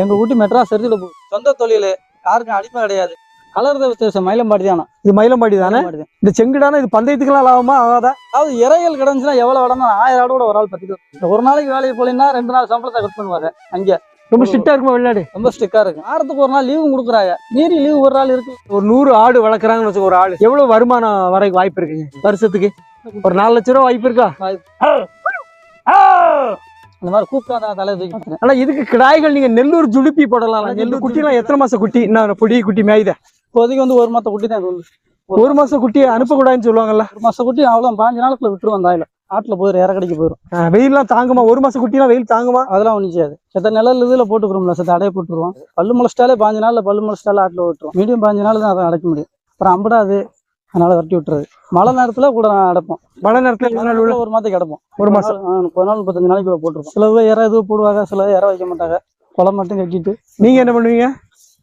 எங்க ஊட்டி மெட்ராஸ் எடுத்துட்டு போகுது சொந்த தொழில். யாருக்கும் அடிமை கிடையாது. கலர்த வித்தியாசம் மயிலம்பாடி தானா? இது மயிலம்பாடி தானே? இந்த செங்குடான இது பந்தயத்துக்குலாம் லாபமா ஆகாதா? அதாவது இறைகள் கிடந்துச்சுன்னா எவ்வளவு இடம்னா ஆயிரம் ஆடு கூட ஒரு ஆள் பத்திக்கலாம் ஒரு நாளைக்கு வேலைக்கு போலீங்கன்னா ரெண்டு நாள் சம்பளத்தை கட் பண்ணுவாங்க அங்க. ரொம்ப ஸ்ட்ரிக்டா இருக்குமா வெளிநாடு? ரொம்ப ஸ்ட்ரிக்கா இருக்கு. வாரத்துக்கு ஒரு நாள் லீவும் கொடுக்குறாங்க. மீறி லீவு ஒரு நாள் இருக்கு. ஒரு நூறு ஆடு வளர்க்குறாங்கன்னு வச்சுக்கோ ஒரு ஆடு எவ்வளவு வருமானம் வரைக்கும் வாய்ப்பு இருக்குங்க வருஷத்துக்கு? ஒரு நாலு லட்ச ரூபா வாய்ப்பு இருக்கா? அந்த மாதிரி கூப்பிட்டா தலை தூக்கி. ஆனா இதுக்கு கிடாய்கள் நீங்க நெல்லூர் ஜுலுப்பி போடலாம். நெல்லூர் குட்டிலாம் எத்தனை மாசம் குட்டி? என்ன பொடி குட்டி மேய்த? இப்போதைக்கு வந்து ஒரு மாத்த குட்டி தான் இது வந்து. ஒரு மாசம் குட்டியை அனுப்பக்கூடாதுன்னு சொல்லுவாங்கல்ல? ஒரு மாச குட்டி அவ்வளோ பாஞ்சு நாளுக்குள்ள விட்டுருவோம் தாயில ஆட்டுல போயிடும் இறக்கடிக்கு போயிடும் ஆஹ் வெயில்லாம் தாங்குமா? ஒரு மாசம் குட்டிலாம் வெயில் தாங்குமா? அதெல்லாம் ஒன்றும் செய்யாது. செத்த நிழல் இதுல போட்டுக்கிறோம்ல செத்த அடைய போட்டுருவோம். பல்லு முளைச்சிட்டாலே பாஞ்சு நாள்ல பல்லு முளைச்சிட்டாலே ஆட்டில் விட்டுரும் மீடியம் பாஞ்சு நாள் தான் அதை அடைக்க முடியும். அப்புறம் அம்படாது. அதனால விரட்டி விட்டுறது. மழை நேரத்துல கூட அடைப்போம். மழை நேரத்துல ஒரு மாதத்துக்கு அடைப்போம். ஒரு மாசம். ஆ, முப்பது நாள் முப்பத்தஞ்சு நாளைக்கு கூட போட்டுருப்போம். சில இற இது போடுவாங்க சில இற வைக்க மாட்டாங்க. கொலை மட்டும் கட்டிட்டு. நீங்க என்ன பண்ணுவீங்க?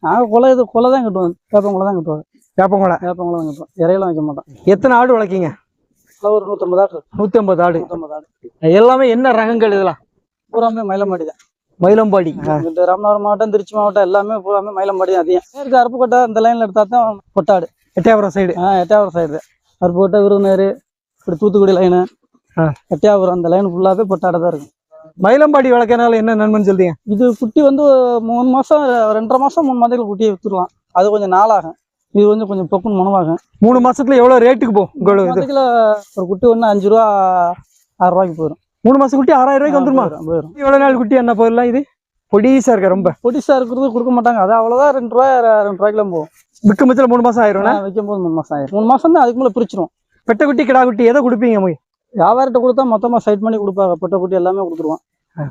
நாங்கள் கொலை இது கொலை தான் கட்டுவோம். வேப்பங்குலை தான் கட்டுவாங்க. வேப்பங்குளை வேப்பங்குலை தான் கட்டுவோம். இறையெல்லாம் வைக்க மாட்டோம். எத்தனை ஆடு வளர்க்கீங்க? ஒரு நூற்றம்பது நூத்தி ஐம்பது ஆடு. நூற்றம்பது ஆடு. எல்லாமே என்ன ரகங்கள் இதெல்லாம்? பூராமே மயிலம்பாடி தான். மயிலம்பாடி. ராமநாதபுரம் மாவட்டம் திருச்சி மாவட்டம் எல்லாமே பூராமே மயிலம்பாடி தான் அதிகம். மேற்கு அருப்புக்கோட்டை இந்த லைன்ல எடுத்தா தான் பொட்டாடு. எட்டயபுரம் சைடு ஆ எட்டாவரம் சைடு அருப்புக்கோட்டை விருதுநேர் இப்படி தூத்துக்குடி லைனு ஆ. எட்டாவரம் அந்த லைன் ஃபுல்லாவே பொட்டாடு தான் இருக்கும். மயிலம்பாடி வளர்க்கறனால என்ன நன்மைன்னு சொல்றீங்க? இது குட்டி வந்து மூணு மாசம் ரெண்டரை மாசம் மூணு மாதத்துல குட்டியை வித்துடலாம். அது கொஞ்சம் நாளாகும். இது வந்து கொஞ்சம் பொக்குன்னு மனமாகும் மூணு மாசத்துல எவ்வளவு ரேட்டுக்கு போகும் உங்களுக்கு ஒரு குட்டி ஒன்று அஞ்சு ரூபா ஆறு ரூபாய்க்கு போயிடும் மூணு மாசம் குட்டி ஆறாயிரம் ரூபாய்க்கு வந்துருமா? போயிடும், எவ்வளவு நாள் குட்டி என்ன போயிடலாம் இது? பொடிசா இருக்க ரொம்ப. பொடிசா இருக்கிறது கொடுக்க மாட்டாங்க. அது அவ்வளோதான் ரெண்டு ரூபா ரெண்டு ரூபாய்க்குலாம் போகும். விற்க மச்சல மூணு மாசம் ஆயிரும் ஆனா வைக்கும் போது மூணு மாசம் ஆயிரும். மூணு மாசம் தான் அதுக்கு மேலே பிரிச்சிரும். பெட்ட குட்டி கிடா குட்டி எதை கொடுப்பீங்க மொய்? வியாபாரத்தை கொடுத்தா மொத்தமா சைட் பண்ணி கொடுப்பாங்க. பொட்டை குட்டி எல்லாமே கொடுத்துருவோம்.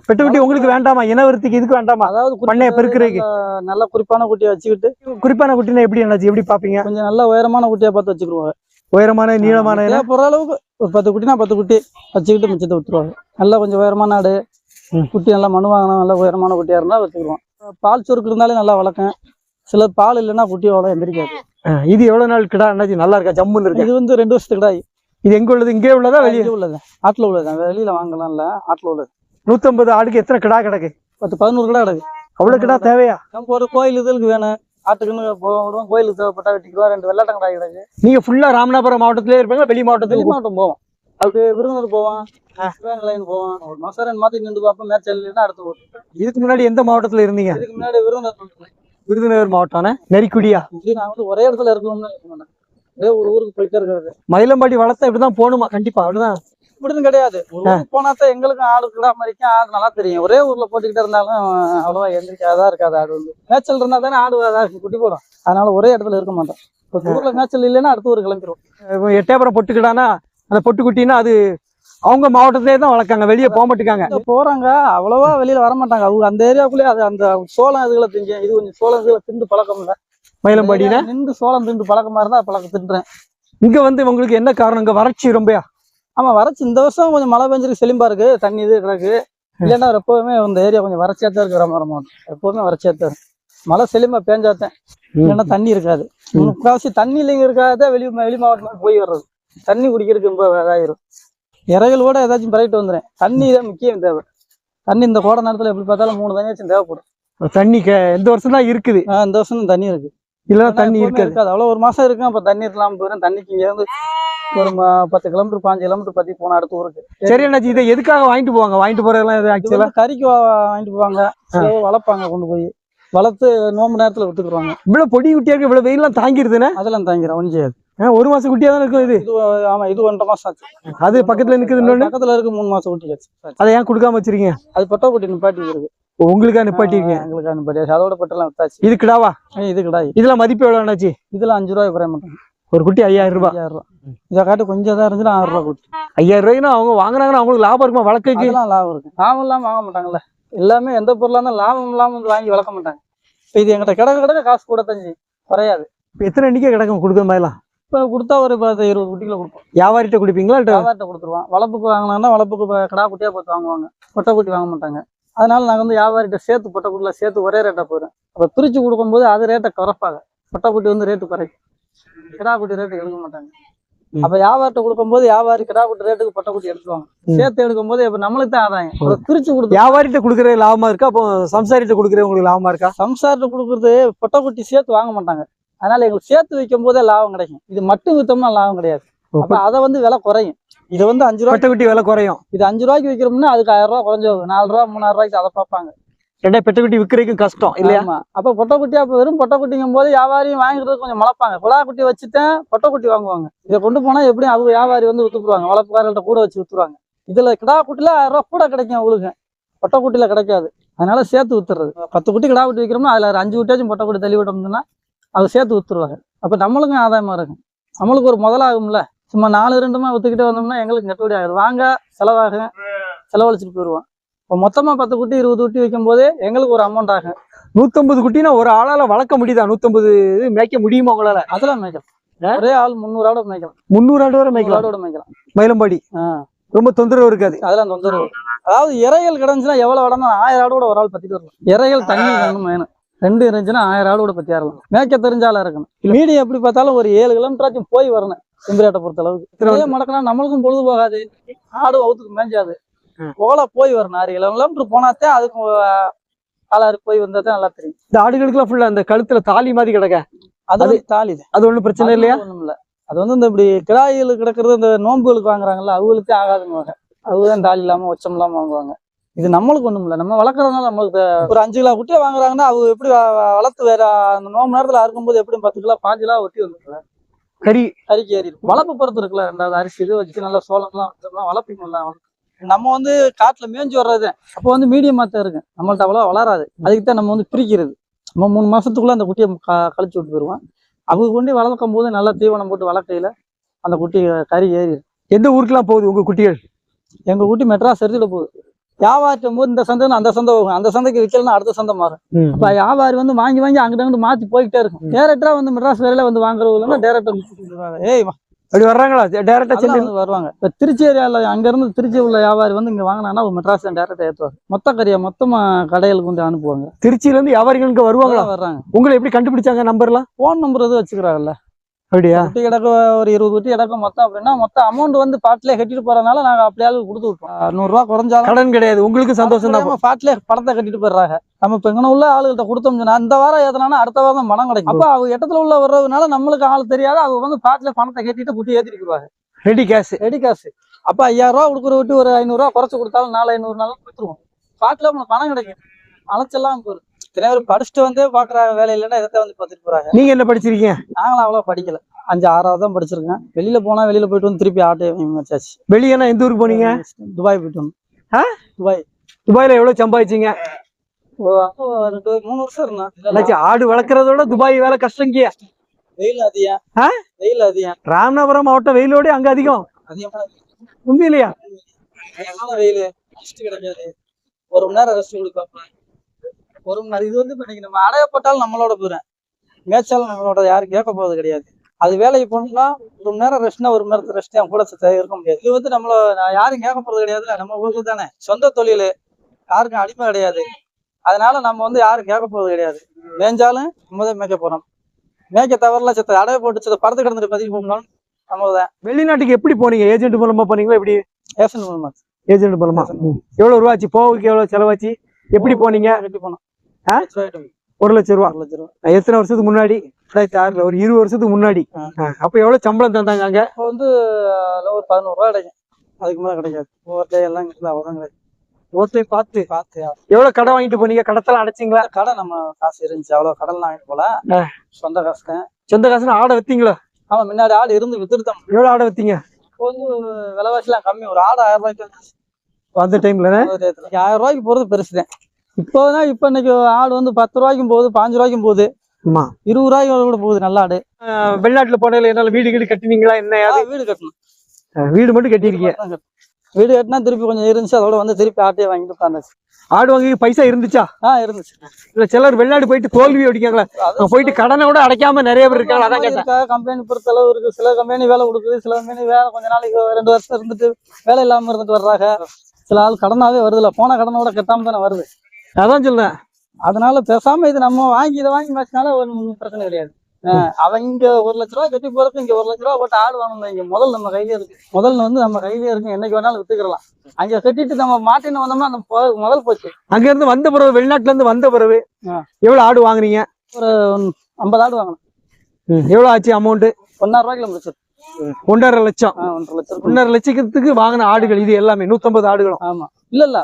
பெட்ட குட்டி உங்களுக்கு வேண்டாமா? இனவரத்துக்கு இதுக்கு வேண்டாமா? அதாவது பண்ணைய பெருக்குறதுக்கு. நல்ல- குறிப்பான குட்டியை வச்சுக்கிட்டு குறிப்பான குட்டினா எப்படி என்னாச்சு? எப்படி பாப்பீங்க கொஞ்சம் நல்ல உயரமான குட்டியா பார்த்து வச்சுக்கிடுவாங்க உயரமான நீளமான அளவுக்கு ஒரு பத்து குட்டினா பத்து குட்டி வச்சுக்கிட்டு மிச்சத்தை விட்டுருவாங்க நல்லா கொஞ்சம் உயரமான ஆடு. குட்டி நல்லா மனு வாங்கணும் நல்ல உயரமான குட்டியா இருந்தா வச்சுக்கிடுவோம் பால் சுருக்கு இருந்தாலே நல்லா வளர்க்கும். சில பால் இல்லைன்னா குட்டி அவ்வளோ எந்திரிக்காது. இது எவ்வளவு நாள் கிடா? என்னாச்சு? நல்லா இருக்கா? ஜம்முன்னு இருக்கா? இது வந்து ரெண்டு வருஷத்துக்கு கிடாய். இது எங்க உள்ளது? இங்கே உள்ளதா? வெளியே? உள்ளது. ஆட்டில் உள்ளது. வெளியில வாங்கலாம்ல ஆட்டில் உள்ளது. நூத்தம்பது ஆடுக்கு எத்தனை கிடா கிடக்கு? பத்து பதினோரு கடை கிடக்கு. அவ்வளவு கிடா தேவையா? நம்ம ஒரு கோயில் இதுக்கு வேணும். ஆட்டுக்குன்னு போடுவோம் கோயிலுக்கு தேவைப்பட்டா வெட்டிக்குவோம். ரெண்டு வெள்ளாட்டம் கடை கிடக்கு. நீங்க ஃபுல்லா ராமநாதபுரம் மாவட்டத்திலே இருப்பீங்க வெளி வெளி மாவட்டத்துல மாவட்டம் போவோம். அப்படி விருதுநகர் போவோம். சிவகங்கை லைன் போவோம். ஒரு மாசம் ரெண்டு மாதத்துக்கு நின்று பார்ப்போம். மேட்ச் இல்லைன்னா அடுத்து போவோம் இதுக்கு முன்னாடி எந்த மாவட்டத்துல இருந்தீங்க? இதுக்கு முன்னாடி விருதுநகர் விருதுநகர் மாவட்டம் நெறிக்குடியா? நான் வந்து ஒரே இடத்துல இருக்கணும்னு மாட்டேன் ஒரே ஊருக்கு போயிட்டே இருக்கிறது. மயிலம்பாடி வளர்த்தா இப்படிதான் போகணுமா? கண்டிப்பா அப்படிதான். இப்படின்னு கிடையாது. ஒரு ஊருக்கு போனா தான் எங்களுக்கும் ஆடு மாதிரிக்கும் ஆடு நல்லா தெரியும். ஒரே ஊர்ல போட்டுக்கிட்டே இருந்தாலும் அவ்வளவா எந்திரிக்காதா இருக்காது ஆடு வந்து. மேய்ச்சல் இருந்தா தானே ஆடு அதான் குட்டி போடும். அதனால ஒரே இடத்துல இருக்க மாட்டோம். இப்போ ஊர்ல மேய்ச்சல் இல்லைன்னா அடுத்த ஊர் கிளம்பிடுவோம். எட்டயபுரம் பொட்டுக்கிடானா அந்த பொட்டு குட்டின்னா அது அவங்க மாவட்டத்திலே தான் வளர்க்காங்க வெளியே போக மாட்டுக்காங்க இங்க போறாங்க அவ்வளவா வெளியில வர மாட்டாங்க அவங்க அந்த ஏரியாக்குள்ளே அது அந்த சோளம் இதுகளை திங்க இது கொஞ்சம் சோளம் இதுகளை திண்டு பழக்கம் இல்ல. மயிலம்பாடினா நின்று சோளம் திண்டு பழக்கமா இருந்தா பழக்கம் தின்றேன். இங்க வந்து உங்களுக்கு என்ன காரணம்? இங்க வறட்சி ரொம்பயா? ஆமா வறட்சி இந்த வருஷம் கொஞ்சம் மழை பெஞ்சிருக்கு செழிம்பா இருக்கு தண்ணி இது கிடக்கு. இல்லைன்னா எப்பவுமே இந்த ஏரியா கொஞ்சம் வறட்சியா தான் இருக்கு வர மாட்டோம். எப்பவுமே வறட்சியா தான் இருக்கு. மழை செழிம்பா பேஞ்சாத்தேன் இல்லைன்னா தண்ணி இருக்காது. முக்கால்வாசி தண்ணி இல்லைங்க இருக்காத வெளி வெளி மாவட்டத்துக்கு போய் வர்றது. தண்ணி குடிக்கிறதுக்கு ரொம்ப இதாயிரும். இறைகள் கூட ஏதாச்சும் பரவிட்டு வந்துடுறேன் தண்ணி தான் முக்கியம் தேவை. தண்ணி இந்த கோடை நேரத்துல எப்படி பார்த்தாலும் மூணு தண்ணியாச்சும் தேவைப்படும். தண்ணி இந்த வருஷம் தான் இருக்குது இந்த வருஷம் தான் தண்ணி இருக்கு. இல்லைன்னா தண்ணி இருக்காது. அவ்வளோ ஒரு மாசம் இருக்கும் அப்ப தண்ணி இல்லாம போயிடும் தண்ணிக்கு இங்க இருந்து ஒரு பத்து கிலோமீட்டர் பாஞ்சு கிலோமீட்டர் பத்தி போன அடுத்த ஊருக்கு. சரி அண்ணாச்சி இதை எதுக்காக வாங்கிட்டு போவாங்க? வாங்கிட்டு போறதெல்லாம் இது ஆக்சுவலா கறிக்கு வாங்கிட்டு போவாங்க. வளர்ப்பாங்க கொண்டு போய். வளர்த்து நோம்பு நேரத்துல வித்துக்குருவாங்க. இவ்வளவு பொடி குட்டியா இருக்கு இவ்வளவு வெயிலாம் தாங்கிருதுன்னா அதெல்லாம் தாங்கிறோம் ஒன்றும் செய்யாது. ஒரு மாசம் குட்டியா தான் இருக்கும் இது? ஆமா இது ஒன்றரை மாசம் ஆச்சு. அது பக்கத்துல நிக்குது பக்கத்துல இருக்கு மூணு மாசம் ஊட்டி ஆச்சு அதை ஏன் கொடுக்காம வச்சிருக்கீங்க? அது பொட்டை குட்டி நிப்பாட்டி இருக்கு. உங்களுக்கா நிப்பாட்டிருக்கீங்க எங்களுக்கு நிப்பாட்டி அதோட பொட்டெல்லாம் வித்தாச்சு. இது கிடாவா இது. கிடாய் இதுல மதிப்பு எவ்வளவு அண்ணாச்சி இதுல அஞ்சு ரூபாய் குறைய மாட்டாங்க ஒரு குட்டி ஐயாயிரம் ரூபாய். ஐயாயிரம் ரூபாய். இதை காட்டு கொஞ்சம் தான் இருந்துச்சுன்னா ஆறு ரூபாய் குட்டி ஐயாயிரம் ரூபாய்னா அவங்க வாங்குறாங்கன்னா அவங்களுக்கு லாபம் இருக்குமா வழக்குக்கு லாபம் இருக்கு. லாபம் இல்லாம வாங்க மாட்டாங்கல்ல. எல்லாமே எந்த பொருளா இருந்தாலும் லாபம் இல்லாம வந்து வாங்கி வளர்க்க மாட்டாங்க. இப்ப இது எங்கிட்ட கிடக்க கிடக்க காசு கூட தஞ்சு குறையாது. இப்ப எத்தனை எண்ணிக்கை கிடக்கும் கொடுக்குற மாதிரிலாம்? இப்போ கொடுத்தா ஒரு பத்து இருபது குட்டிகளை கொடுப்போம். வியாபாரிட்ட குடிப்பீங்களா இல்ல? வியாபாரத்தை கொடுத்துருவோம். வளப்புக்கு வாங்கினாங்கன்னா வளப்புக்கு கடா குட்டியாக பார்த்து வாங்குவாங்க. பொட்டை குட்டி வாங்க மாட்டாங்க. அதனால நாங்கள் வந்து வியாபாரிட்ட சேர்த்து பொட்டை குட்டியில் சேர்த்து ஒரே ரேட்டாக போயிடும் அப்போ பிரித்து கொடுக்கும்போது அது ரேட்டை குறைப்பாங்க. பொட்டை குட்டி வந்து ரேட்டு குறைக்கும். கிடா குட்டி ரேட்டு எடுக்க மாட்டாங்க. அப்போ வியாபாரத்தை கொடுக்கும்போது வியாபாரி கிடா குட்டி ரேட்டுக்கு பொட்டை குட்டி எடுத்துவாங்க. சேர்த்து எடுக்கும்போது இப்போ நம்மளுக்கு தான் ஆதாயம். பிரித்து கொடுத்து வியாபாரிட்ட குடுக்கறது லாபமா இருக்கா? அப்போ சம்சாரிட்ட குடுக்கறது உங்களுக்கு லாபமா இருக்கா? சம்சாரத்தை கொடுக்குறது பொட்டை குட்டி சேர்த்து வாங்க மாட்டாங்க. அதனால எங்களுக்கு சேர்த்து வைக்கும் போதே லாபம் கிடைக்கும். இது மட்டும் வித்தோம்னா லாபம் கிடையாது. அப்ப அதை வந்து விலை குறையும். இது வந்து அஞ்சு ரூபா பட்டை குட்டி விலை குறையும். இது அஞ்சு ரூபாய்க்கு விற்கிறோம்னா அதுக்கு ஆயிரம் ரூபா குறைஞ்சு போகும். நாலு ரூபா மூணாயிரம் ரூபாய்க்கு அதை பார்ப்பாங்க. ரெண்டா பெட்டை குட்டி விற்கிறதுக்கும் கஷ்டம் இல்லையா? அப்ப பொட்டை குட்டி அப்ப வெறும் பொட்டை குட்டிங்கும் போது வியாபாரியும் வாங்குறது கொஞ்சம் மலப்பாங்க குழா குட்டி வச்சுட்டேன் பொட்டை குட்டி வாங்குவாங்க. இதை கொண்டு போனா எப்படியும் அது வியாபாரி வந்து வித்துக்குருவாங்க வளர்ப்புக்காரர்கிட்ட கூட வச்சு வித்துருவாங்க. இதுல கிடா குட்டில ஆயிரம் ரூபா கூட கிடைக்கும் உங்களுக்கு பொட்டை குட்டில கிடைக்காது. அதனால சேர்த்து வித்துறது. பத்து குட்டி கிடா குட்டி வைக்கிறோம்னா அதுல அஞ்சு குட்டியாச்சும் பொட்டை குட்டி தள்ளி விட்டோம்னா அதை சேர்த்து வித்துருவாங்க. அப்ப நம்மளுக்கும் ஆதாயமா இருக்கும். நம்மளுக்கு ஒரு முதலாகும்ல. சும்மா நாலு ரெண்டுமா வித்துக்கிட்டே வந்தோம்னா எங்களுக்கு கட்டுப்படி ஆகுது. வாங்க செலவாகும் செலவழிச்சிட்டு போயிடுவோம் இப்போ மொத்தமா பத்து குட்டி இருபது குட்டி வைக்கும் போது எங்களுக்கு ஒரு அமௌண்ட் ஆகும். நூத்தம்பது குட்டினா ஒரு ஆளால வளர்க்க முடியுதா? நூத்தம்பது இது மேய்க்க முடியுமா உங்களால? அதெல்லாம் மேய்க்கலாம். ஒரே ஆள் முந்நூறு ஆடு மேய்க்கலாம். முந்நூறு ஆடு வரை மேய்க்கலாம். ஆடோட மேய்க்கலாம். மயிலம்பாடி. ரொம்ப தொந்தரவு இருக்காது. அதெல்லாம் தொந்தரவு. அதாவது இறைகள் கிடந்துச்சுன்னா எவ்வளவு இடம்னா ஆயிரம் ஆடு கூட ஒரு ஆள் பத்திட்டு வரலாம். இறைகள் தண்ணி வேணும் வேணும் ரெண்டு இருந்துச்சுன்னா ஆயிரம் ஆடு கூட பத்தி ஏறலாம் மேய்க்க தெரிஞ்ச ஆளா இருக்கணும். மீடியம் எப்படி பார்த்தாலும் ஒரு ஏழு கிலோமீட்டராச்சும் போய் வரணும். செம்பிராட்டை பொறுத்த அளவுக்கு இதே மடக்கினா நம்மளுக்கும் பொழுது போகாது ஆடு அவுத்துக்கு மேய்ஞ்சாது ம். போல போய் வரணும் ஆறு கிலோமீட்டர் போனாத்தே அதுக்கு ஆளாறு போய் வந்தா தான் நல்லா தெரியும். இந்த ஆடுகளுக்குலாம் ஃபுல்லா அந்த கழுத்துல தாலி மாதிரி கிடக்க? அது வந்து தாலி. அது ஒண்ணும் பிரச்சனை இல்லையா? ஒண்ணும் இல்ல அது வந்து இந்த இப்படி கிடாய்கள் கிடக்குறது இந்த நோன்புகளுக்கு வாங்குறாங்கல்ல அவங்களுக்கே ஆகாதுங்க அதுதான் தாலி இல்லாம உச்சம் இல்லாம வாங்குவாங்க. இது நம்மளுக்கு ஒண்ணும் இல்ல நம்ம வளர்க்கறதுனால நம்மளுக்கு ஒரு அஞ்சு கிலோ குட்டியை வாங்குறாங்கன்னா அவங்க எப்படி வளர்த்து வேற அந்த நோம்பு நேரத்துல அறுக்கும்போது எப்படி பத்து கிலோ பாஞ்சு கிலோ ஒட்டி வந்துருக்குல்ல கறி கறிக்கு ஏறி வளர்ப்பு பொறுத்து இருக்குல்ல ரெண்டாவது அரிசி இது வச்சு நல்லா சோளம்லாம் வச்சோம்னா வளர்ப்பிங்கல்ல நம்ம வந்து காட்டுல மேஞ்சு வர்றது அப்போ வந்து மீடியமாக தான் இருக்கு. நம்மள்ட்ட அவ்வளோ வளராது. அதுக்கு தான் நம்ம வந்து பிரிக்கிறது. நம்ம மூணு மாசத்துக்குள்ள அந்த குட்டியை க- கழிச்சு விட்டு போயிடுவோம். அவங்க கொண்டு வளர்க்கும் போது நல்லா தீவனம் போட்டு வளர்க்கையில அந்த குட்டி கறி ஏறி எந்த ஊருக்குலாம் போகுது உங்க குட்டிகள்? எங்க குட்டி மெட்ராஸ் எடுத்துட்டு போகுது. வியாபாரிட்டும் போது இந்த சந்தை அந்த சந்தை போகும் அந்த சந்தைக்கு விற்கலன்னா அடுத்த சந்தை மாறும். இப்ப வியாபாரி வந்து வாங்கி வாங்கி அங்கிட்ட அங்கிட்டு மாத்தி போய்கிட்டே இருக்கும். டேரக்டரா வந்து மெட்ராஸ் வேலையில வந்து வாங்குறவங்க டேரக்டர் ஏய் அப்படி வர்றாங்களா? டைரக்டா சென்னை வந்து வருவாங்க. இப்ப திருச்சி ஏரியால அங்க இருந்து திருச்சி உள்ள வியாபாரி வந்து இங்க வாங்கினாங்கன்னா மெட்ராஸ் டேரக்டா ஏத்துவாங்க மொத்த கறியை மொத்தமா கடைகளுக்கு கொண்டு அனுப்புவாங்க. திருச்சியில இருந்து வியாபாரிகளுக்கு வருவாங்களா? வர்றாங்க. உங்களை எப்படி கண்டுபிடிச்சாங்க நம்பர்லாம் போன் நம்பர் எதுவும் வச்சுக்கிறாங்கல்ல. அப்படியா? குட்டி கிடக்கு ஒரு இருபது குட்டி கிடக்கும் மொத்தம் அப்படின்னா மொத்தம் அமௌண்ட் வந்து பாட்டிலே கட்டிட்டு போறதுனால நாங்க அப்படியே கொடுத்து விட்டோம் நூறு ரூபா குறைஞ்சாலும் கடன் கிடையாது. உங்களுக்கு சந்தோஷம் தான். பாட்டிலே படத்தை கட்டிட்டு போயிடுறாங்க. நம்ம இப்ப எங்கன உள்ள ஆளுகிட்ட கொடுத்தோம் சொன்னா இந்த வாரம் ஏத்தனா அடுத்த வாரம் பணம் கிடைக்கும். அப்ப அவங்க இடத்துல உள்ள வர்றதுனால நம்மளுக்கு ஆள் தெரியாது. அவங்க வந்து பாட்டிலே பணத்தை கட்டிட்டு குட்டி ஏத்திட்டு ரெடி கேஷ் ரெடி காசு அப்ப ஐயாயிரம் ரூபா கொடுக்குற விட்டு ஒரு ஐநூறு ரூபா குறைச்சு கொடுத்தாலும் நாலு ஐநூறு நாளும் கொடுத்துருவோம். பாட்டில் உங்களுக்கு பணம் கிடைக்கும். அலைச்செல்லாம் போயிடும் பேர் படிச்சுட்டு வந்து பாக்குற வேலை இல்லைன்னா இதை வந்து பார்த்துட்டு போறாங்க? நீங்க என்ன படிச்சிருக்கீங்க? நாங்களும் அவ்வளோ படிக்கல. அஞ்சு ஆறாவது தான் படிச்சிருக்கேன். வெளியில போனா வெளியில போயிட்டு வந்து திருப்பி ஆட்டோ வச்சாச்சு வெளியேனா எந்த ஊருக்கு போனீங்க? துபாய் போயிட்டு வந்தோம்? துபாய். துபாயில எவ்வளவு சம்பாதிச்சீங்க? ரெண்டு மூணு வருஷம் அண்ணாச்சி, ஆடு வளர்க்கறதோட துபாய் வேலை கஷ்டங்கிய வெயில் அதிகம்? வெயில் அதிகம். ராமநாதபுரம் மாவட்டம் வெயிலோட அங்க அதிகம். உண்மையிலையா? வெயில். கிடைக்காது. ஒரு மணி நேரம் ரெஸ்ட் கொடுப்பாங்க. ஒரு மணி நேரம் இது வந்து இப்ப இன்னைக்கு நம்ம அடையப்பட்டாலும் நம்மளோட போறேன் மேய்ச்சாலும் நம்மளோட யாரும் கேட்க போறது கிடையாது. அது வேலைக்கு போனோம்னா ஒரு மணி நேரம் ரெஸ்ட்னா ஒரு மணி நேரத்து ரெஸ்ட் என் கூட இருக்க முடியாது. இது வந்து நம்மள யாரும் கேட்க போறது கிடையாதுல்ல நம்ம ஊருக்கு தானே. சொந்த தொழில். யாருக்கும் அடிமை கிடையாது. அதனால நம்ம வந்து யாரும் கேட்க போறது கிடையாது. மேய்ஞ்சாலும் நம்ம தான் மேய்க்க போறோம். மேய்க்க தவறல செத்த அடைய போட்டு செத்த படத்து கிடந்துட்டு பதிவு போகணும் நம்ம தான். வெளிநாட்டுக்கு எப்படி போனீங்க? ஏஜென்ட் மூலமா போனீங்களா? எப்படி? ஏசன் மூலமா ஏஜென்ட் மூலமா. எவ்வளவு ரூபாச்சு போவுக்கு எவ்வளவு செலவாச்சு? எப்படி போனீங்க? கட்டி போனோம்? ஒரு லட்ச ரூபா. எத்தனை வருஷத்துக்கு முன்னாடி? ரெண்டாயிரத்தி ஆறுல ஒரு இருபது வருஷத்துக்கு முன்னாடி. அப்ப எவ்வளவு சம்பளம் தந்தாங்க அங்க? இப்போ வந்து ஒரு பதினோரு ரூபா கிடைக்கும். அதுக்கு மேலே கிடைக்காது. டே எல்லாம் அவ்வளோதான் கிடைக்கும். ஒருத்தையும் பார்த்து? பார்த்து எவ்வளவு கடை வாங்கிட்டு போனீங்க? கடத்தெல்லாம் அடைச்சிங்களா? கடை நம்ம காசு இருந்துச்சு. அவ்வளோ கடன்லாம் வாங்கிட்டு போல. சொந்த காசு தான் சொந்த காசுல ஆடை வித்தீங்களா? ஆமாம் முன்னாடி ஆடு இருந்து வித்துருத்தோம் எவ்வளவு ஆடை வித்தீங்க? இப்போ வந்து விலைவாசிலாம் கம்மி. ஒரு ஆடு ஆயிரம் ரூபாய்க்கு. அந்த டைம்ல. ஆயிரம் ரூபாய்க்கு போகிறது பெருசு தான் இப்போனா இப்போ இன்னைக்கு ஆடு வந்து பத்து ரூபாய்க்கும் போகுது பாஞ்சு ரூபாய்க்கும் போகுது. ஆமா. இருபது ரூபாய்க்கு கூட போகுது நல்ல ஆடு. வெளிநாட்டுல போனதுல என்னால வீடு வீடு கட்டினீங்களா என்ன வீடு கட்டணும் வீடு மட்டும் கட்டணும். வீடு கட்டினா திருப்பி கொஞ்சம் இருந்துச்சு அதோட வந்து திருப்பி ஆட்டையை வாங்கிட்டு உட்காந்துச்சு ஆடு வாங்கி பைசா இருந்துச்சா? ஆ இருந்துச்சு. இல்ல சிலர் வெளிநாடு போயிட்டு தோல்வி அடிக்காங்களா அங்க போயிட்டு கடனை கூட அடைக்காம நிறைய பேர் இருக்காங்க. அதான் கேட்டேன். கம்பெனி பொறுத்த அளவு இருக்கு. சில கம்பெனி வேலை கொடுக்குது சில கம்பெனி வேலை கொஞ்ச நாளைக்கு ரெண்டு வருஷம் இருந்துட்டு வேலை இல்லாம இருந்துட்டு வர்றாங்க. சில ஆள் கடனாவே வருதுல போன கடனோட கட்டாம தானே வருது. அதான் சொல்றேன். அதனால பேசாம இது நம்ம வாங்கி இதை வாங்கி வச்சனால ஒன்றும் பிரச்சனை கிடையாது. இங்க ஒரு லட்ச ரூபா கட்டி போறதுக்கு இங்க ஒரு லட்ச ரூபா போட்டு ஆடு வாங்கணும் இங்க முதல் நம்ம கையில இருக்கு. முதல்ல வந்து நம்ம கையில இருக்கு. என்னைக்கு வேணாலும் வித்துக்கலாம் அங்க கட்டிட்டு நம்ம மாட்டின்னு வந்தோம்னா அந்த முதல் போச்சு. அங்க இருந்து வந்த பிறகு வெளிநாட்டுல இருந்து வந்த பிறகு. எவ்வளவு ஆடு வாங்குனீங்க ஐம்பது ஆடு வாங்கணும். எவ்வளவு ஆச்சு அமௌண்ட் ஒன்னாயிரம் ரூபாய்க்கு முடிச்சிருக்கு ஒன்றரை லட்சம். ஒன்றரை லட்சத்துக்கு வாங்கின ஆடுகள் இது எல்லாமே நூத்தம்பது ஆடுகளும். ஆமா. இல்ல இல்ல.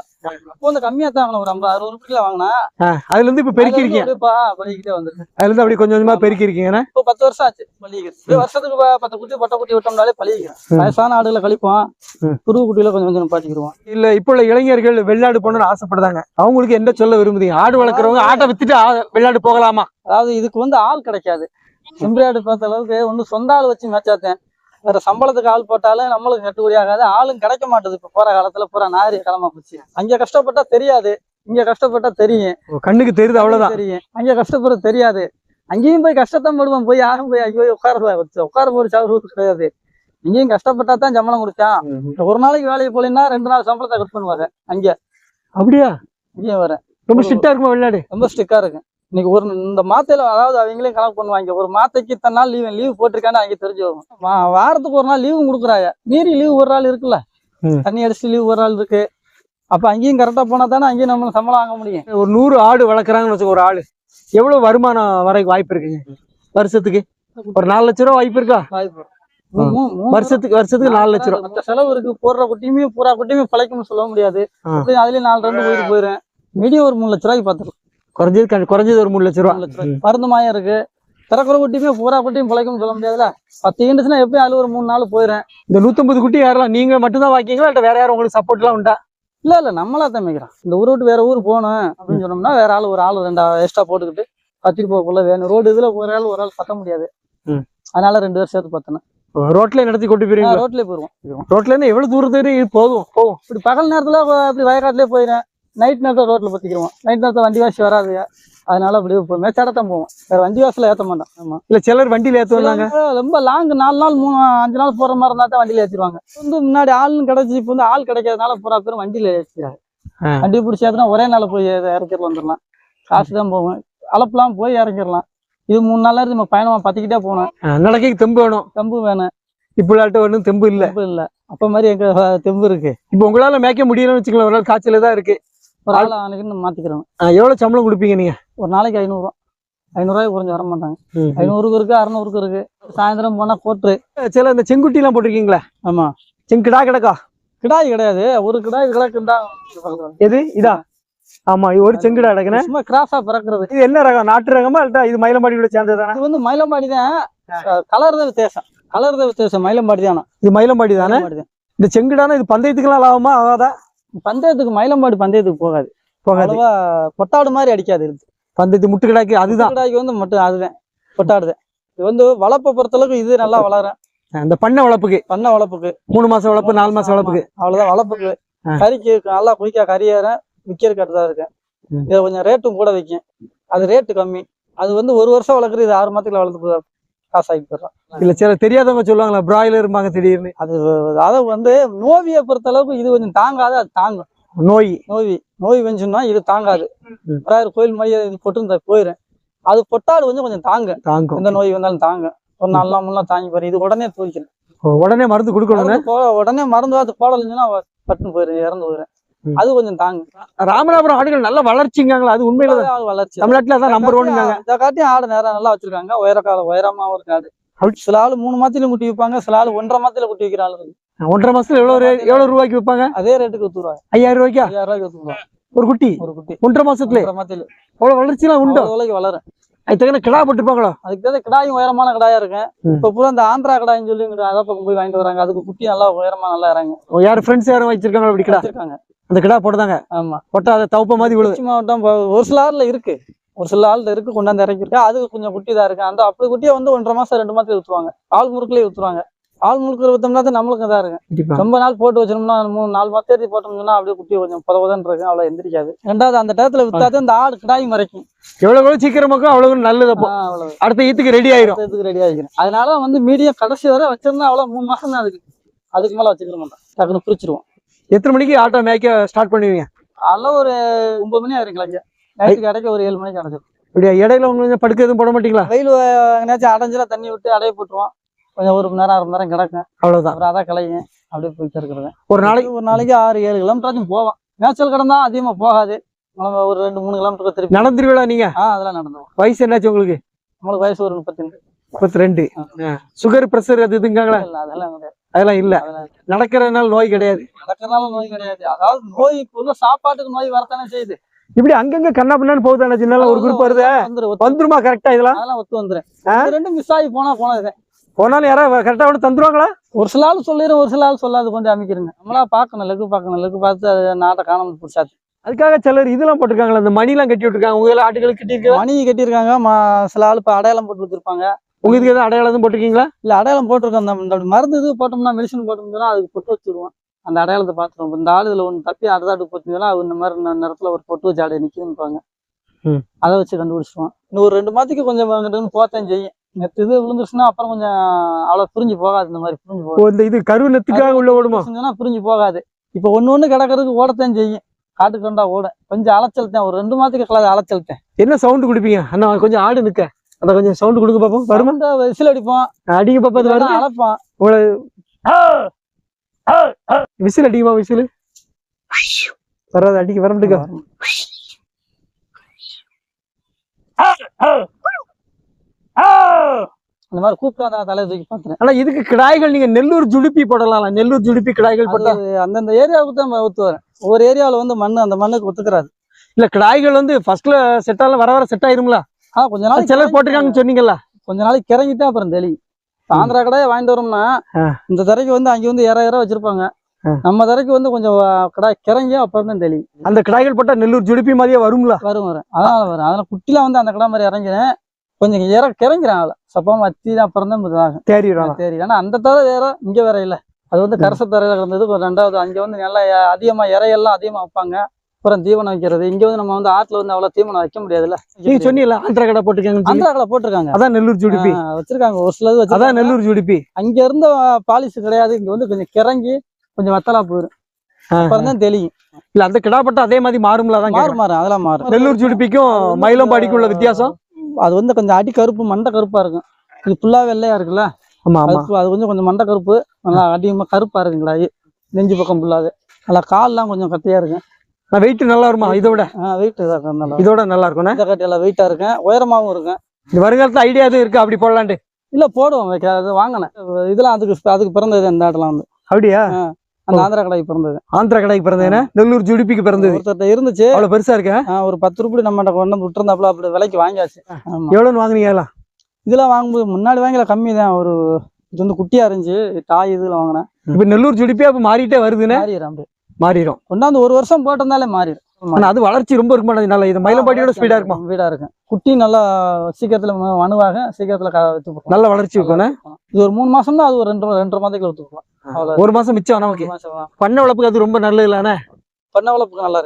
வந்து கம்மியா தான் ஒரு ஐம்பது அறுபது ரூபாய்க்கு வாங்கினா அதுல இருந்து இப்ப பெருக்கிருக்கீங்க. பெருக்கிட்டே வந்து அதுல இருந்து அப்படி கொஞ்சம் கொஞ்சமா பெருக்கிருக்கீங்க இப்போ பத்து வருஷம் ஆச்சு பள்ளிக்கு வருஷத்துக்கு பத்து குட்டி பட்டை குட்டி விட்டோம்னாலே பள்ளிக்கிறோம் வயசான ஆடுகளை கழிப்போம். புது குட்டியில கொஞ்சம் கொஞ்சம் பாட்டிக்கிடுவோம் இல்ல இப்போ உள்ள இளைஞர்கள் வெளிநாடு போகணும்னு ஆசைப்படுறாங்க. அவங்களுக்கு என்ன சொல்ல விரும்புதீங்க ஆடு வளர்க்குறவங்க ஆட்டை வித்துட்டு ஆ- வெளிநாடு போகலாமா? அதாவது இதுக்கு வந்து ஆள் கிடைக்காது. செம்பரியாடு பார்த்த அளவுக்கு ஒண்ணு சொந்த ஆள் வச்சு மேய்ச்சாத்தேன் வேற சம்பளத்துக்கு ஆள் போட்டாலும் நம்மளுக்கு கட்டுப்படி ஆகாது. ஆளும் கிடைக்க மாட்டுது. இப்ப போற காலத்துல பூரா நாரி கிளம்ப போச்சு. அங்க கஷ்டப்பட்டா தெரியாது. இங்க கஷ்டப்பட்டா தெரியும். கண்ணுக்கு தெரியுது அவ்வளவுதான். தெரியும். அங்க கஷ்டப்படுறது தெரியாது. அங்கேயும் போய் கஷ்டத்தான் படுவோம் போய் யாரும் போய் அங்கே போய் உட்கார உட்கார போய் சவுறு கிடையாது. இங்கேயும் கஷ்டப்பட்டா தான் சம்பளம் கொடுத்தான். ஒரு நாளைக்கு வேலைக்கு போலீங்கன்னா ரெண்டு நாள் சம்பளத்தை கட் பண்ணுவாங்க அங்க. அப்படியா? இங்கேயும் வரேன் ரொம்ப ஸ்ட்ரிக்டா இருக்குமா வெளிநாடு? ரொம்ப ஸ்ட்ரிக்கா இருக்கு. இன்னைக்கு ஒரு இந்த மாத்தையில அதாவது அவங்களே கணக்கு பண்ணுவாங்க. ஒரு மாத்தைக்கு இத்தனை நாள் லீவ் லீவ் போட்டிருக்கான்னு அங்கே தெரிஞ்சு வரும் வாரத்துக்கு ஒரு நாள் லீவும் கொடுக்குறாங்க. மீறி லீவ் ஒரு நாள் இருக்குல்ல. தண்ணி அடிச்சு லீவ் ஒரு நாள் இருக்கு. அப்ப அங்கேயும் கரெக்டா போனா தானே அங்கேயும் நம்ம சம்பளம் வாங்க முடியும்? ஒரு நூறு ஆடு வளர்க்குறாங்கன்னு வச்சுக்கோ ஒரு ஆளு எவ்வளவு வருமானம் வரைக்கும் வாய்ப்பு இருக்குங்க? வருஷத்துக்கு? ஒரு நாலு லட்ச ரூபா வாய்ப்பு இருக்கா? வாய்ப்பு. வருஷத்துக்கு வருஷத்துக்கு நாலு லட்ச ரூபா. மத்த செலவு இருக்கு. போடுற குட்டியுமே பூரா குட்டியுமே பழைக்கும்னு சொல்ல முடியாது. அதுலயும் நாலு ரெண்டு போயிட்டு போயிடும் மீடியம் ஒரு மூணு லட்ச ரூபாய்க்கு பார்த்துக்கலாம். குறைஞ்சது குறைஞ்சது ஒரு மூணு லட்ச ரூபா. மருந்து மாயம் இருக்கு. திறக்கிற குட்டியுமே பூரா குட்டியும் பழைக்கும்னு சொல்ல முடியாதுல்ல. பத்து ஈண்டுச்சுன்னா எப்படியும் அதுல ஒரு மூணு நாள் போயிடும் இந்த நூத்தம்பது குட்டி யாரெல்லாம் நீங்க மட்டும்தான் வாக்கிங்களா இல்ல வேற யாரும் உங்களுக்கு சப்போர்ட் எல்லாம் உண்டா? இல்ல இல்ல நம்மளா தான் மேய்க்கிறோம். இந்த ஊரை விட்டு வேற ஊர் போகணும் அப்படின்னு சொன்னோம்னா வேற ஆள் ஒரு ஆள் ரெண்டு எக்ஸ்ட்ரா போட்டுக்கிட்டு பத்திட்டு போகக்குள்ள வேணும். ரோடு இதுல ஒரு ஆள் ஒரு ஆள் பத்த முடியாது. அதனால ரெண்டு பேர் சேர்த்து பத்தணும். ரோட்ல நடத்தி கொண்டு போயிருவீங்க ரோட்லயே போயிருவோம். ரோட்ல இருந்து எவ்வளவு தூரத்துக்கு போதும் போகும்? இப்படி பகல் நேரத்துல அப்படி வயக்காட்டுலயே போயிடும் நைட் நேரத்துல ரோட்ல பத்திக்கிடுவோம் நைட் நேரத்துல வண்டி வாசி வராது. அதனால அப்படி மேச்சாடத்தான் போவோம். வேற வண்டி வாசல ஏத்த மாட்டோம். ஆமா. இல்ல சிலர் வண்டியில சிலவங்க ரொம்ப லாங் நாலு நாள் மூணு அஞ்சு நாள் போற மாதிரி இருந்தா தான் வண்டியில ஏத்திடுவாங்க. வந்து முன்னாடி ஆளும் கிடைச்சி இப்போ வந்து ஆள் கிடைக்காதனால பூரா பேரும் வண்டியில ஏற்றிக்கிறாங்க ஆ. வண்டி பிடிச்சி ஏத்தினா ஒரே நாள் போய் இறக்கிட்டு வந்துடலாம் காசு தான் போகும். அளப்பெல்லாம் போய் இறக்கிடலாம் இது மூணு நாள்ல இருந்து நம்ம பயணமா பத்திக்கிட்டே போகணும். நடக்கைக்கு தெம்பு வேணும். தெம்பு வேணும். இப்பளாட்ட ஒன்றும் தெம்பு இல்ல. இல்ல. அப்ப மாதிரி எங்க அஹ், தெம்பு இருக்கு. இப்போ உங்களால மேய்க்க முடியலன்னு வச்சுக்கலாம் ஒரு நாள் காய்ச்சல தான் இருக்கு. ஒரு ஆள் அன்னைக்கு மாத்திக்கிறோம். ஆ, எவ்வளவு சம்பளம் கொடுப்பீங்க நீங்க? ஒரு நாளைக்கு ஐநூறுரூவா ஐநூறுரூவாய்க்கு குறைஞ்சு வர மாட்டாங்க. ஐநூறுக்கு இருக்கு அறநூறுக்கு இருக்கு. சாயந்தரம் போனா கோட்ரு சில இந்த செங்குட்டி எல்லாம் போட்டிருக்கீங்களா? ஆமா. செங்குடா கிடக்கா? கிடாய் கிடையாது. ஒரு கிடாய் கிடக்குண்டா எது? இதா? ஆமா இது ஒரு செங்குடா கிடக்குன. சும்மா கிராஸா பிறக்கிறது. இது என்ன ரகம்? நாட்டு ரகமா இல்ல இது மயிலமாடியோட சேர்ந்ததானா? இது வந்து மயிலம்பாடி தான். கலர் தான் வித்தியாசம். கலர் தான் வித்தியாசம். மயிலம்பாடி தானே இது மயிலம்பாடி தான். இந்த செங்குடானா இது பந்தயத்துக்கெல்லாம் லாபமா ஆகாதா? பந்தயத்துக்கு மயிலம்பாடி பந்தயத்துக்கு போகாது. போகாது. அவ்வளவா பொட்டாடு மாதிரி அடிக்காது இது. பந்தயத்து முட்டு கிடாக்கு அதுதான். கிடாய்க்கு வந்து மட்டும் அதுதான். பொட்டாடு தான் இது வந்து வளர்ப்பை பொறுத்தளவுக்கு இது நல்லா வளரும். அந்த பண்ணை வளர்ப்புக்கு. பண்ண வளர்ப்புக்கு. மூணு மாசம் வளர்ப்பு நாலு மாசம் வளர்ப்புக்கு. அவ்வளவுதான் வளர்ப்புக்கு. கறிக்கு நல்லா குயிக்கா கறியேற விற்கிறதுக்கு தான் இருக்கு. ம். இது கொஞ்சம் ரேட்டும் கூட விற்கும் அது ரேட்டு கம்மி. அது வந்து ஒரு வருஷம் வளர்க்குறது இது ஆறு மாதத்துல வளர்த்து காசாகி போயிடலாம் இல்ல சில தெரியாதவங்க சொல்லுவாங்களா பிராய்லர் இருப்பாங்க திடீர்னு. அது அதை வந்து நோவியை பொறுத்த அளவுக்கு இது கொஞ்சம் தாங்காது அது தாங்கும். நோய். நோவி நோய் வெஞ்சுன்னா இது தாங்காது. பிராயர் கோயில் மைய இது போட்டு போயிடும் அது பொட்டாடு வந்து கொஞ்சம் தாங்கும். தாங்கும். எந்த நோய் வந்தாலும் தாங்கும். ஒரு நாலு நாள் முன்னெல்லாம் தாங்கி போயிடும் இது உடனே தூக்கிடும். உடனே மருந்து கொடுக்கணும் உடனே மருந்து வாத்து போடலைன்னா பட்டுன்னு போயிடும் இறந்து போயிடும். அது கொஞ்சம் தாங்கும் ராமநாதபுரம் ஆடுகள் நல்ல வளர்ச்சிங்காங்களா? அது உண்மையில தான். வளர்ச்சி. தமிழ்நாட்டுல அதான் நம்பர் ஒன்னுங்க இந்த காட்டியும் ஆடு நேரம் நல்லா வச்சிருக்காங்க. உயரக்கால உயரமாவும் இருக்கு ஆடு. சில ஆள் மூணு மாத்திலும் குட்டி வைப்பாங்க சில ஆள் ஒன்றரை மாத்தில குட்டி வைக்கிற ஆளு இருக்கு. ஒன்றரை மாசத்துல எவ்வளவு எவ்வளவு ரூபாய்க்கு விற்பாங்க அதே ரேட்டுக்கு வித்துருவாங்க. ஐயாயிரம் ரூபாய்க்கா? ஐயாயிரம் ரூபாய்க்கு வித்துருவாங்க. ஒரு குட்டி? ஒரு குட்டி. ஒன்றரை மாசத்துல? மாத்தில அவ்வளவு வளர்ச்சி எல்லாம் உண்டு? விலைக்கு வளரும். அது தகுந்த கிடா போட்டுருப்பாங்களோ? அதுக்கு தான் கிடாயும் உயரமான கிடாயா இருக்கும். இப்ப பூரா இந்த ஆந்திரா கிடாயின்னு சொல்லி அதை பக்கம் போய் வாங்கிட்டு வராங்க. அதுக்கு குட்டி நல்லா உயரமா நல்லா இறங்கும். யார் ஃப்ரெண்ட்ஸ் யாரும் வச்சிருக்காங்களோ அப்படி கிடா? வச்சிருக்காங்க. அந்த கிடா போட்டுதாங்க. ஆமா. போட்டா அதை தவப்ப மாதிரி விழுது. மாவட்டம் ஒரு சில ஆள்ல இருக்கு. ஒரு சில ஆள்ல இருக்கு கொண்டாந்து இறக்கிருக்கு அதுக்கு கொஞ்சம் குட்டி தான் இருக்கு. அந்த அப்படி குட்டியை வந்து ஒன்றரை மாசம் ரெண்டு மாசத்துல வித்துருவாங்க ஆள் முறுக்குலயே வித்துருவாங்க ஆள் முழுக்க வித்தோம்னா தான் நம்மளுக்கு இதா இருக்கு கண்டிப்பா. ரொம்ப நாள் போட்டு வச்சோம்னா மூணு நாலு மாசம் போட்டோம்னா அப்படியே குட்டி கொஞ்சம் புத புதன்னு இருக்கு அவ்வளவு எந்திரிக்காது. ரெண்டாவது அந்த டயத்துல வித்தாதான் இந்த ஆடு கிடாய் மறைக்கும். எவ்வளவு சீக்கிரமாக்கும் அவ்வளவு நல்லது அவ்வளவு. அடுத்த ஈத்துக்கு ரெடி ஆயிரும். இதுக்கு ரெடி ஆகிக்கிறேன் அதனால வந்து மீடியம் கடைசி வரை வச்சிருந்தா அவ்வளவு மூணு மாசம் தான் அதுக்கு. அதுக்கு மேல வச்சுக்கிற மாட்டேன் டக்குன்னு பிரிச்சிருவோம். எத்தனை மணிக்கு ஆட்டோ மேய்க்க ஸ்டார்ட் பண்ணுவீங்க? அதெல்லாம் ஒரு ஒன்பது மணி ஆயிரும் கிளம்ப. நைட்டுக்கு கிடைக்க ஒரு ஏழு மணிக்கு அடைச்சிடும் இப்படியா இடையில உங்களுக்கு படுக்க எதுவும் போட மாட்டீங்களா? வெயில் எங்கேயாச்சும் அடைஞ்சா தண்ணி விட்டு அடைய போட்டுருவோம். கொஞ்சம் ஒரு மணி நேரம் அரை மணி நேரம் கிடக்கும். அவ்வளவுதான். அப்புறம் அதான் கிளையும் அப்படியே போயிட்டு இருக்கிறது. ஒரு நாளைக்கு ஒரு நாளைக்கு ஆறு ஏழு கிலோமீட்டராச்சும் போவோம். மேய்ச்சல் கிடந்தா அதிகமா போகாது. நம்ம ஒரு ரெண்டு மூணு கிலோமீட்டர் திருப்பி. நடந்துருவீங்களா நீங்க? ஆ அதெல்லாம் நடந்துடும் வயசு என்னாச்சு உங்களுக்கு? நம்மளுக்கு வயசு ஒரு முப்பத்தி ரெண்டு. முப்பத்தி ரெண்டு. சுகர் பிரஷர் அது இதுங்காங்களா? இல்ல அதெல்லாம் கிடையாது. அதெல்லாம் இல்ல. நடக்கிறதுனால நோய் கிடையாது. நடக்கிறதுனால நோய் கிடையாது. அதாவது நோய் இப்ப சாப்பாட்டுக்கு நோய் வரத்தானே செய்யுது. இப்படி அங்கங்க கண்ணா பின்னான்னு போகுதானே சின்ன ஒரு குரூப் வருது. வந்துரும், கரெக்டா இதெல்லாம்? அதெல்லாம் ஒத்து? இது ரெண்டும் மிஸ் ஆகி போனா போனது போனாலும் யாராவது கரெக்டா வந்து தந்துருவாங்களா? ஒரு சில ஆள் சொல்லிடும் ஒரு சில ஆள் சொல்லாது. கொஞ்சம் அமைக்கிறங்க நம்மளா பார்க்கணும் லெக்கு பார்க்கணும். லெக்கு பார்த்து அது நாட்டை காணாம பிடிச்சாது. அதுக்காக சிலர் இதெல்லாம் போட்டிருக்காங்களா இந்த மணி எல்லாம் கட்டி விட்டுருக்காங்க. உங்க ஆட்டுகளுக்கு கட்டி இருக்கு மணி கட்டியிருக்காங்க. சில ஆள் இப்போ அடையாளம் போட்டு வச்சிருப்பாங்க உங்க இதுக்கு எதுவும் அடையாளம் எதுவும் போட்டிருக்கீங்களா? இல்ல அடையாளம் போட்டிருக்கோம். அந்த இந்த மருந்து இது போட்டோம்னா மெடிசன் போட்டோம்னா அதுக்கு பொட்டு வச்சுடுவோம் அந்த அடையாளத்தை பார்த்துருவோம். இந்த ஆள் இதுல ஒன்று தப்பி அடுத்த ஆடு போச்சுன்னா அது இந்த மாதிரி நேரத்துல ஒரு பொட்டு வச்சு அடைய நிற்குதுன்னுப்பாங்க. அதை வச்சு கண்டுபிடிச்சிடுவோம் இன்னும் ஒரு ரெண்டு மாதத்துக்கு கொஞ்சம் அங்கிட்டு போத்தான் செய்யும் நெத்து இது விழுந்துருச்சுன்னா அப்புறம் கொஞ்சம் அவ்வளோ புரிஞ்சு போகாது. இந்த மாதிரி புரிஞ்சு போகாது. இது கரு நெத்துக்காக உள்ள ஓடுமா? புரிஞ்சு போகாது. இப்போ ஒன்று ஒன்று கிடக்கிறதுக்கு ஓடத்தான் செய்யும் காட்டுக்கு கண்டா ஓட கொஞ்சம் அலைச்சல் தான். ஒரு ரெண்டு மாதத்துக்கு கிளாது அலைச்சல் தான். என்ன சவுண்ட் குடுப்பீங்க? அண்ணா கொஞ்சம் ஆடு நிக்க. அந்த கொஞ்சம் சவுண்ட் கொடுக்க பாப்போம். வருமா? விசில் அடிப்போம் அடிங்க பாப்பா அது அழைப்போம் விசில் அடிக்குமா விசில்? வராது அடிக்க வர மாட்டேங்க அந்த மாதிரி கூப்பிட்டா தான் தலையை தூக்கி பார்த்துறேன். ஆனா இதுக்கு கிடாய்கள் நீங்க நெல்லூர் ஜுடிப்பி போடலாம் நெல்லூர் ஜுடிப்பி கிடாய்கள் போட்டா. அது அந்தந்த ஏரியாவுக்கு தான் ஒத்து வரேன். ஒவ்வொரு ஏரியாவில் வந்து மண் அந்த மண்ணுக்கு ஒத்துக்கிறாது. இல்ல கிடாய்கள் வந்து ஃபர்ஸ்ட்ல செட் ஆகல வர வர செட் ஆயிரும்ல. ஆ கொஞ்ச நாளைக்கு சிலர் போட்டிருக்காங்கன்னு சொன்னீங்கல்ல? கொஞ்ச நாளைக்கு கிறங்கிட்டு அப்புறம் தெளி. ஆந்திரா கடையை வாங்கிட்டு வரோம்னா. இந்த தரைக்கு வந்து அங்க வந்து இற இற வச்சிருப்பாங்க. நம்ம தரைக்கு வந்து கொஞ்சம் வ- கடை கிறங்கி அப்புறம் தான் தெளி. அந்த கிடாய்கள் போட்டா நெல்லூர் ஜுடிப்பி மாதிரியே வரும்ல? வரும் வரும். அதனால வரும். அதனால குட்டிலாம் வந்து அந்த கடை மாதிரி இறங்கிறேன். கொஞ்சம் இற கிறங்கிறேன் அதில் சப்பமா அத்தி தான் அப்புறம் தான் தேறிடுறாங்க சரி ஆனா அந்த தர வேற இங்க வேற இல்ல. அது வந்து கரச தரையில கிடந்தது. இப்ப ரெண்டாவது அங்க வந்து நல்லா எ- அதிகமா இறையெல்லாம் அதிகமா வைப்பாங்க. அப்புறம் தீவனம் வைக்கிறது. இங்க வந்து நம்ம வந்து ஆத்துல வந்து அவ்வளவு தீவனம் வைக்க முடியாதுல்ல? நீங்க சொன்னீங்கல்ல ஆந்திரா கடை போட்டிருக்காங்கன்னு சொல்லி. ஆந்திராக்களை போட்டிருக்காங்க. அதான் நெல்லூர் ஜுடிப்பி வச்சிருக்காங்க. ஒரு சிலது அதான் நெல்லூர் ஜுடிப்பி அங்க இருந்த பாலிசி கிடையாது. இங்க வந்து கொஞ்சம் கிறங்கி கொஞ்சம் வத்தலா போயிடும் அப்புறம் தான் தெளியும். இல்ல அந்த கிடா பட்டா அதே மாதிரி மாறும்ல அதான் மாறும் அதெல்லாம் மாறும். நெல்லூர் ஜுடிப்பிக்கும் மயிலம்பாடிக்கும் உள்ள வித்தியாசம்? அது வந்து கொஞ்சம் அடி கருப்பு மண்டை கருப்பா இருக்கும். இது ஃபுல்லா வெள்ளையா இருக்குல்ல? ஆமா அது கொஞ்சம் கொஞ்சம் மண்டை கருப்பு. நல்லா அதிகமா கருப்பா இருக்குங்களா நெஞ்சு பக்கம் ஃபுல்லாது நல்லா கால்லாம் கொஞ்சம் கத்தியா இருக்கும். வெயிட் நல்லா வருமா? இதை விட. வெயிட் நல்லா இதோட நல்லா இருக்கும்ண்ணே இந்த கட்டி எல்லாம் வெயிட்டா இருக்கும். உயரமாவும் இருக்கும். இந்த வருங்காலத்துல ஐடியா எதுவும் இருக்கு? அப்படி போடலான்ட்டு. இல்ல போடுவோம். அது வாங்கினேன் இதெல்லாம் அதுக்கு அதுக்கு பிறந்தது இந்த ஆட்டெல்லாம் வந்து. அப்படியா? அந்த ஆந்திரா கடைக்கு பிறந்தது. ஆந்திரா கடைக்கு பிறந்தேன்னா நெல்லூர் ஜுடிப்பிக்கு பிறந்தது. ஒருத்தர்ட்ட இருந்துச்சு. அவ்வளவு பெருசா இருக்கேன் ஆ, ஒரு பத்து ரூபாய் நம்ம கொண்டு விட்டுருந்தாப்புல அப்படி விலைக்கு வாங்கியாச்சு. எவ்வளவுன்னு வாங்குனீங்க எல்லாம் இதெல்லாம் வாங்கும்போது முன்னாடி வாங்கல கம்மி தான். ஒரு இது வந்து குட்டியா இருந்துச்சு. தாய் இதுல வாங்கினேன். இப்ப நெல்லூர் ஜுடிப்பி அப்ப மாறிட்டே வருதுன்னு மாறிடும் கொண்டாந்து ஒரு வருஷம் போட்டிருந்தாலே மாறிடும் ஆனா அது வளர்ச்சி ரொம்ப இருக்க மாட்டேங்குது இது மயிலம்பாடியோட ஸ்பீடா இருக்குமா? வீடா இருக்கும். குட்டி நல்லா சீக்கிரத்துல மனுவாக சீக்கிரத்துல வித்து. நல்ல வளர்ச்சி இது ஒரு மூணு மாசம்னா அது ஒரு ரெண்டு ரெண்டரை மாதத்துக்குள்ள வித்து போகலாம் அவ்வளவு ஒரு மாசம் மிச்சம் நமக்கு மாசம் பண்ண வளர்ப்புக்கு அது ரொம்ப நல்லது இல்லண்ணே பண்ண வளர்ப்புக்கு நல்லா